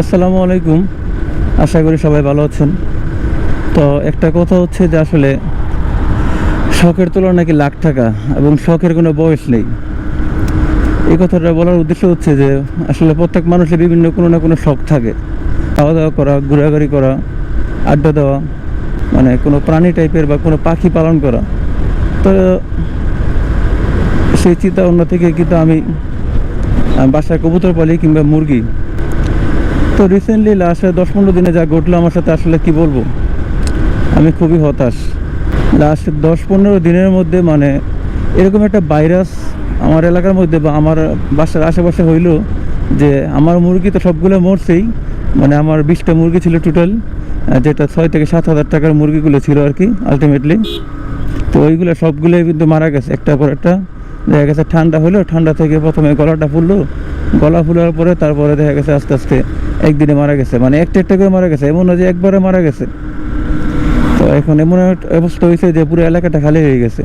আসসালামু আলাইকুম। আশা করি সবাই ভালো আছেন। তো একটা কথা হচ্ছে যে আসলে শখের তুলনা নাকি লাখ টাকা এবং শখের কোনো বয়স নেই। এই কথাটা বলার উদ্দেশ্য হচ্ছে যে আসলে প্রত্যেক মানুষের বিভিন্ন কোনো না কোনো শখ থাকে। খাওয়া দাওয়া করা, ঘোরাঘুরি করা, আড্ডা দেওয়া মানে কোনো প্রাণী টাইপের বা কোনো পাখি পালন করা। তো সেই চিন্তা অন্য থেকে কিন্তু আমি বাসায় কবুতর পালি কিংবা মুরগি তো রিসেন্টলি লাস্টে দশ পনেরো দিনে যা ঘটলো আমার সাথে আসলে কি বলব? আমি খুবই হতাশ। লাস্ট দশ পনেরো দিনের মধ্যে মানে এরকম একটা ভাইরাস আমার এলাকার মধ্যে বা আমার বাসার আশেপাশে হইল যে আমার মুরগি তো সবগুলো মরছেই। মানে আমার বিশটা মুরগি ছিল টোটাল যেটা ছয় থেকে সাত হাজার টাকার মুরগিগুলো ছিল আর কি আলটিমেটলি তো ওইগুলো সবগুলোই কিন্তু মারা গেছে একটা পর একটা। দেখা গেছে ঠান্ডা হলো ঠান্ডা থেকে প্রথমে গলাটা ফুললো গলা ফুলার পরে তারপরে দেখা গেছে আস্তে আস্তে একদিনে মারা গেছে। মানে একটা একটা করে মারা গেছে এমন যে একবারে মারা গেছে। তো এখন এমন অবস্থা হয়েছে যে পুরো এলাকাটা খালি হয়ে গেছে।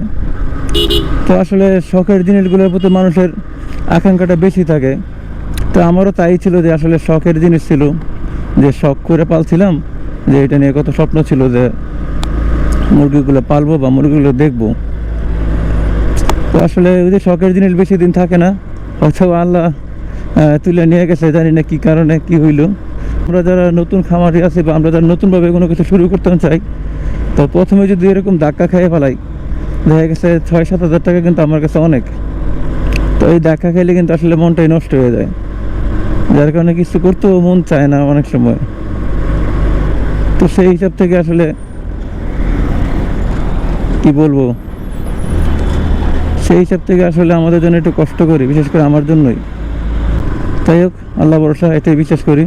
তো আসলে শখের জিনিসগুলোর প্রতি মানুষের আকাঙ্ক্ষাটা বেশি থাকে। তো আমারও তাই ছিল যে আসলে শখের জিনিস ছিল, যে শখ করে পালছিলাম, যে এটা নিয়ে কত স্বপ্ন ছিল যে মুরগিগুলো পালবো বা মুরগিগুলো দেখব। তো আসলে ওই যে শখের জিনিস বেশি দিন থাকে না হয়তো আল্লাহ তুলে নিয়ে গেছে, জানি না কি কারণে, কি হইল। আমরা যারা নতুন খামারি আছি বা আমরা যারা নতুনভাবে কোনো কিছু শুরু করতে চাই, তো প্রথমে যদি এরকম ধাক্কা খেয়ে ফেলাই, দেখা গেছে ছয়, সাত হাজার টাকা কিন্তু আমার কাছে অনেক। তো এই ধাক্কা খেলে কিন্তু আসলে মনটাই নষ্ট হয়ে যায়। যার কারণে কিছু করতেও মন চায় না অনেক সময়। তো সেই হিসাব থেকে আসলে কি বলব? সেই হিসাব থেকে আসলে আমাদের জন্য একটু কষ্ট করি, বিশেষ করে আমার জন্যই। তাই হোক আল্লাহ ভরসা এটাই বিশ্বাস করি।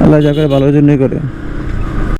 আল্লাহ যা করে ভালোর জন্যই করে।